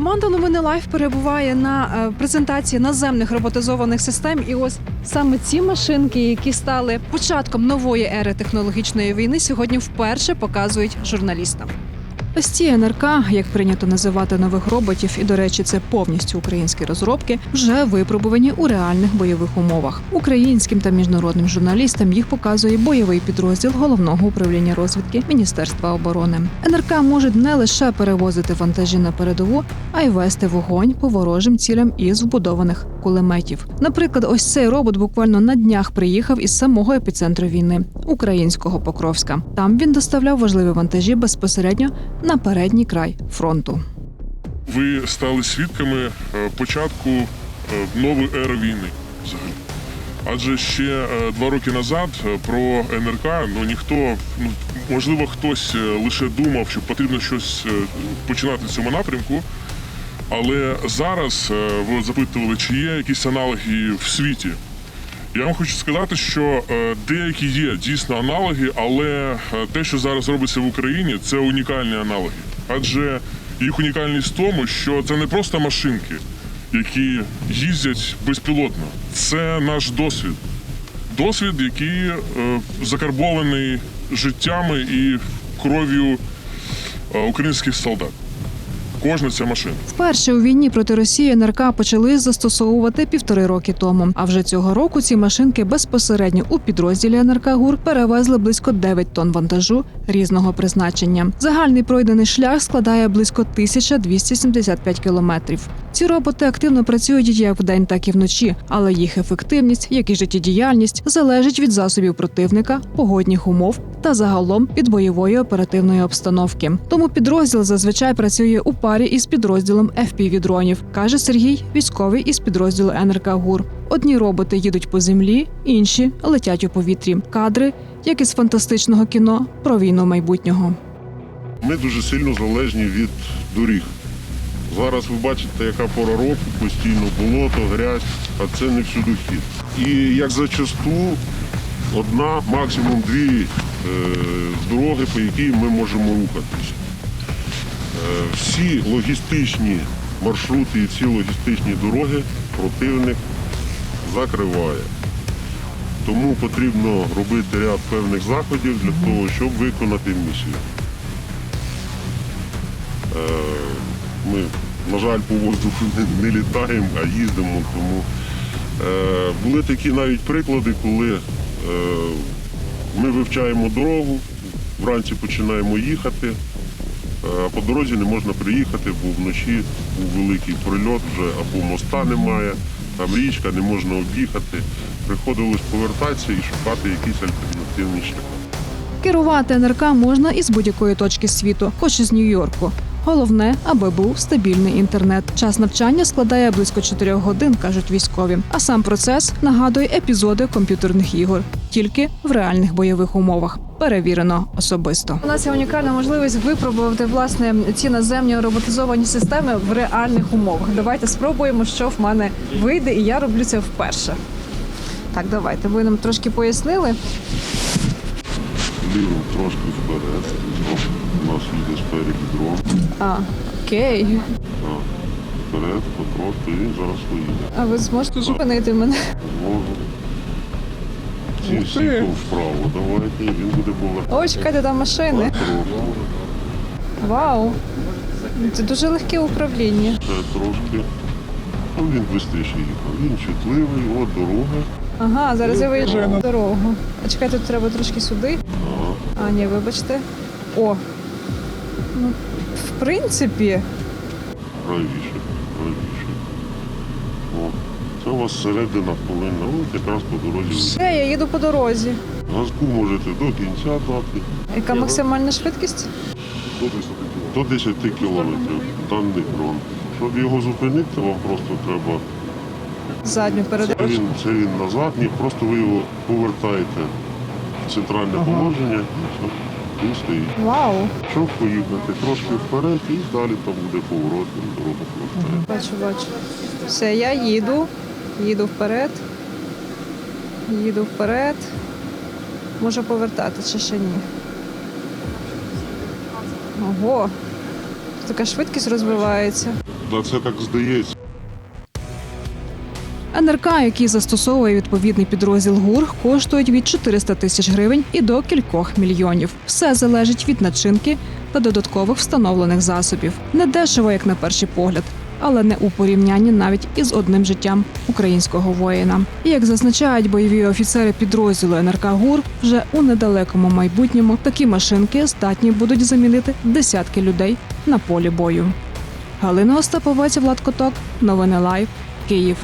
Команда новини Лайф перебуває на е, презентації наземних роботизованих систем. І ось саме ці машинки, які стали початком нової ери технологічної війни, сьогодні вперше показують журналістам. Ось ці НРК, як прийнято називати нових роботів, і до речі, це повністю українські розробки, вже випробувані у реальних бойових умовах. Українським та міжнародним журналістам їх показує бойовий підрозділ головного управління розвідки Міністерства оборони. НРК можуть не лише перевозити вантажі на передову, а й вести вогонь по ворожим цілям із вбудованих кулеметів. Наприклад, ось цей робот буквально на днях приїхав із самого епіцентру війни українського Покровська. Там він доставляв важливі вантажі безпосередньо на передній край фронту. ви стали свідками е, початку е, нової ери війни взагалі. Адже ще е, два роки назад про НРК ну ніхто, ну можливо, хтось лише думав, що потрібно щось починати в цьому напрямку. Але зараз ви запитували, чи є якісь аналоги в світі. Я вам хочу сказати, що е, деякі є дійсно аналоги, але е, те, що зараз робиться в Україні, це унікальні аналоги. Адже їх унікальність в тому, що це не просто машинки, які їздять безпілотно. Це наш досвід. Досвід, який е, закарбований життями і кров'ю українських солдат. Кожна ця машина. Вперше у війні проти Росії НРК почали застосовувати півтори роки тому. А вже цього року ці машинки безпосередньо у підрозділі НРК ГУР перевезли близько 9 тонн вантажу різного призначення. Загальний пройдений шлях складає близько 1275 кілометрів. Ці роботи активно працюють як вдень, так і вночі, але їх ефективність, як і життєдіяльність, залежить від засобів противника, погодних умов та загалом від бойової оперативної обстановки. Тому підрозділ зазвичай працює у парі із підрозділом fpv дронів, каже Сергій, військовий із підрозділу НРК ГУР. Одні роботи їдуть по землі, інші летять у повітрі. Кадри, як із фантастичного кіно про війну майбутнього. Ми дуже сильно залежні від доріг. Зараз ви бачите, яка пора року, постійно болото, грязь, а це не всюди хід. І як зачасту одна, максимум дві е, дороги, по якій ми можемо рухатись. Е, всі логістичні маршрути і всі логістичні дороги противник закриває. Тому потрібно робити ряд певних заходів для того, щоб виконати місію. Е, Ми, на жаль, по воздуху не, не літаємо, а їздимо. Тому е, були такі навіть приклади, коли е, ми вивчаємо дорогу, вранці починаємо їхати, е, а по дорозі не можна приїхати, бо вночі був великий прильот вже або моста немає, там річка, не можна об'їхати. Приходилось повертатися і шукати якісь альтернативні шляхи. Керувати НРК можна із будь-якої точки світу, хоч із Нью-Йорку. Головне, аби був стабільний інтернет. Час навчання складає близько 4 годин, кажуть військові. А сам процес нагадує епізоди комп'ютерних ігор, тільки в реальних бойових умовах. Перевірено особисто. У нас є унікальна можливість випробувати власне ці наземні роботизовані системи в реальних умовах. Давайте спробуємо, що в мене вийде, і я роблю це вперше. Так, давайте. Ви нам трошки пояснили. Лівим трошки вперед. О, у нас їде спереді дрон. А, окей. Так, Вперед, потрохи, і зараз поїде. А ви зможете зупинити мене? Зможу. Ці ти. вправо давайте, і він буде повертати. Ой, чекайте, там машини. Трошки, Вау. Це дуже легке управління. ще трошки. Ну, він швидше їхав. Він чутливий, от дорога. Ага, зараз я виїжджаю на дорогу. А чекайте, тут треба трошки сюди. Ага. А, ні, вибачте. О. Ну, в принципі, Правіше, правіше. О, це у вас середина повинна, от якраз по дорозі. все, я їду по дорозі. Газку можете до кінця дати. Яка максимальна швидкість? До 10 кілометрів. Даний дрон. Щоб його зупинити, вам просто треба Задню Це він, це він назад, ні, просто ви його повертаєте центральне положення і стоїть. Вау. Щоб поїхати трошки вперед і далі там буде поворот, дорога повертає. Бачу, бачу. Все, я їду. Їду вперед. Їду вперед. Можу повертати чи ще ні. Ого. Така швидкість розвивається. Да, це так здається. НРК, який застосовує відповідний підрозділ ГУР, коштують від 400 тисяч гривень і до кількох мільйонів. Все залежить від начинки та додаткових встановлених засобів. Не дешево, як на перший погляд, але не у порівнянні навіть із одним життям українського воїна. І як зазначають бойові офіцери підрозділу НРК ГУР, вже у недалекому майбутньому такі машинки здатні будуть замінити десятки людей на полі бою. Галина Остаповець, Влад Коток, новини Лайв, Київ.